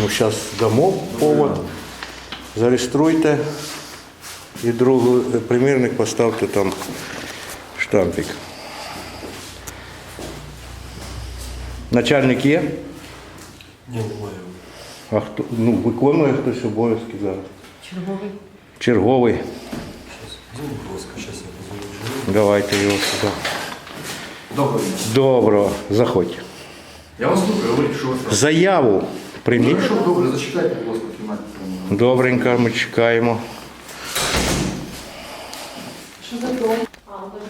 Ну, зараз дамо повод. Зареєструйте. І другий примірник поставте там штампик. Начальник є? Ні, немає. А хто ну, виконує хтось обов'язки зараз? Черговий. Черговий. Давайте його сюди. Доброго. Доброго, заходь. Я вас слухаю, говоріть, що ви. Заяву прийміть. Хорошо, добре, зачекайте, будь ласка, кімнаті. Добренько, ми чекаємо. Що за дом? А, он даже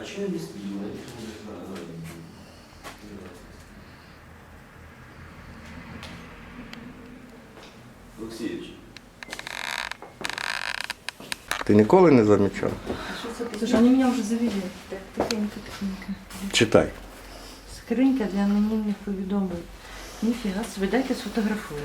А чому не стоїли? Олексійович, Ти ніколи не замічав? Що це таке? Слушай, вони мене вже завели. Так, тихенько, тихенько. Читай. Скринька для анонімних повідомлень. Ніфіга собі, дайте сфотографую.